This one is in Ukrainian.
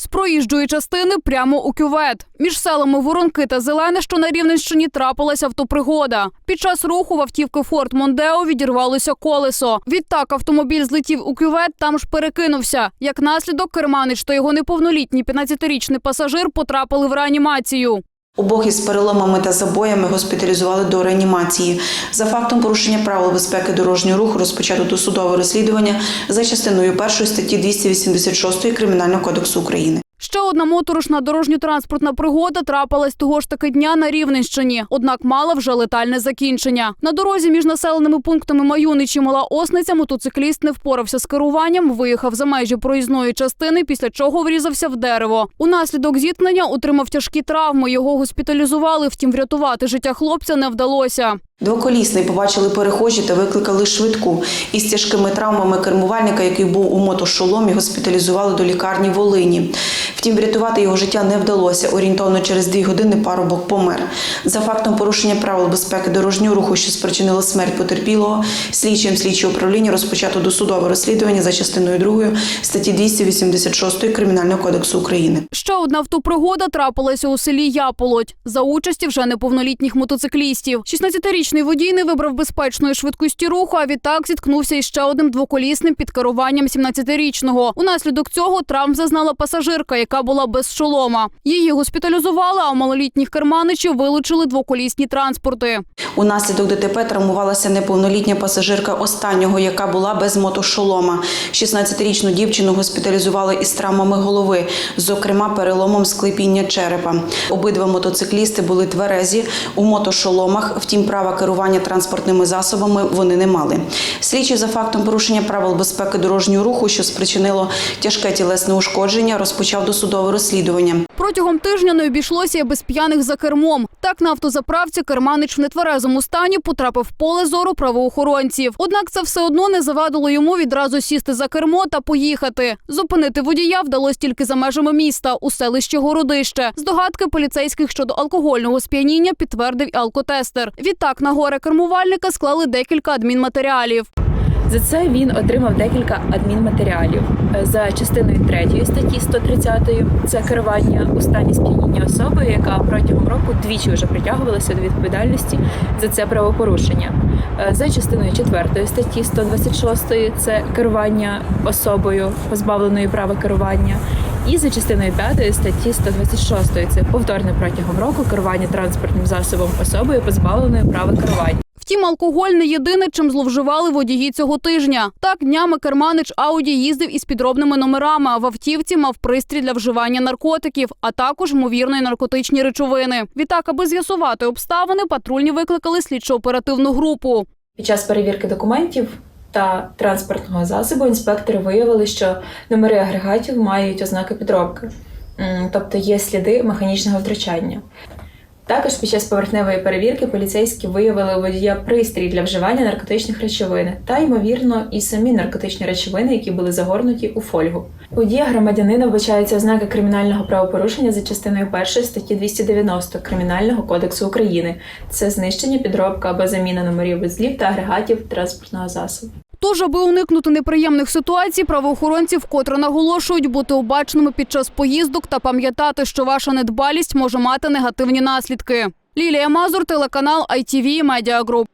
З проїжджої частини прямо у кювет. Між селами Воронки та Зелене, що на Рівненщині, трапилася автопригода. Під час руху в автівки Форт Мондео відірвалося колесо. Відтак автомобіль злетів у кювет, там ж перекинувся. Як наслідок, керманич та його неповнолітній 15-річний пасажир потрапили в реанімацію. Обох із переломами та забоями госпіталізували до реанімації. За фактом порушення правил безпеки дорожнього руху розпочато досудове розслідування за частиною першої статті 286 Кримінального кодексу України. Ще одна моторошна дорожньо-транспортна пригода трапилась того ж таки дня на Рівненщині, однак мала вже летальне закінчення. На дорозі між населеними пунктами Маюнич і Мала Осниця мотоцикліст не впорався з керуванням, виїхав за межі проїзної частини, після чого врізався в дерево. Унаслідок зіткнення отримав тяжкі травми. Його госпіталізували, втім врятувати життя хлопця не вдалося. Двоколісний побачили перехожі та викликали швидку. Із тяжкими травмами кермувальника, який був у мотошоломі, госпіталізували до лікарні Волині. Втім, врятувати його життя не вдалося. Орієнтовно через дві години парубок помер. За фактом порушення правил безпеки дорожнього руху, що спричинило смерть потерпілого, слідчим слідчого управління розпочато досудове розслідування за частиною 2 статті 286 Кримінального кодексу України. Ще одна автопригода трапилася у селі Яполодь за участі вже неповнолітніх мотоциклістів. 16-річний водій не вибрав безпечної швидкості руху, а відтак зіткнувся із ще одним двоколісним під керуванням 17-річного. Унаслідок цього травм зазнала пасажирка, яка була без шолома. Її госпіталізували, а у малолітніх керманичів вилучили двоколісні транспорти. Унаслідок ДТП травмувалася неповнолітня пасажирка останнього, яка була без мотошолома. 16-річну дівчину госпіталізували із травмами голови, зокрема переломом склепіння черепа. Обидва мотоциклісти були тверезі у мотошоломах, втім права керування транспортними засобами вони не мали. Слідчий за фактом порушення правил безпеки дорожнього руху, що спричинило тяжке тілесне ушкодження, розпочав досудове розслідування. Протягом тижня не обійшлося і без п'яних за кермом. Так на автозаправці керманич в нетверезому стані потрапив в поле зору правоохоронців. Однак це все одно не завадило йому відразу сісти за кермо та поїхати. Зупинити водія вдалося тільки за межами міста у селищі Городище. Здогадки поліцейських щодо алкогольного сп'яніння підтвердив і алкотестер. Відтак на горе кермувальника склали декілька адмінматеріалів. За це він отримав декілька адмінматеріалів Е, за частиною 3 статті 130 це керування у стані сп'яніння особою, яка протягом року двічі вже притягувалася до відповідальності за це правопорушення. Е, За частиною 4 статті 126 це керування особою позбавленою права керування. І за частиною 5 статті 126 це повторне протягом року керування транспортним засобом особою позбавленою права керування. Втім, алкоголь не єдине, чим зловживали водії цього тижня. Так, днями керманич Ауді їздив із підробними номерами, а в автівці мав пристрій для вживання наркотиків, а також ймовірно й наркотичні речовини. Відтак, аби з'ясувати обставини, патрульні викликали слідчо-оперативну групу. Під час перевірки документів та транспортного засобу інспектори виявили, що номери агрегатів мають ознаки підробки, тобто є сліди механічного втручання. Також під час поверхневої перевірки поліцейські виявили у водія пристрій для вживання наркотичних речовин та, ймовірно, і самі наркотичні речовини, які були загорнуті у фольгу. У водія громадянина вбачаються ознаки кримінального правопорушення за частиною 1 статті 290 Кримінального кодексу України. Це знищення, підробка або заміна номерів вузлів та агрегатів транспортного засобу. Тож, аби уникнути неприємних ситуацій, правоохоронці вкотре наголошують бути обачними під час поїздок та пам'ятати, що ваша недбалість може мати негативні наслідки. Лілія Мазур, телеканал ITV Media Group.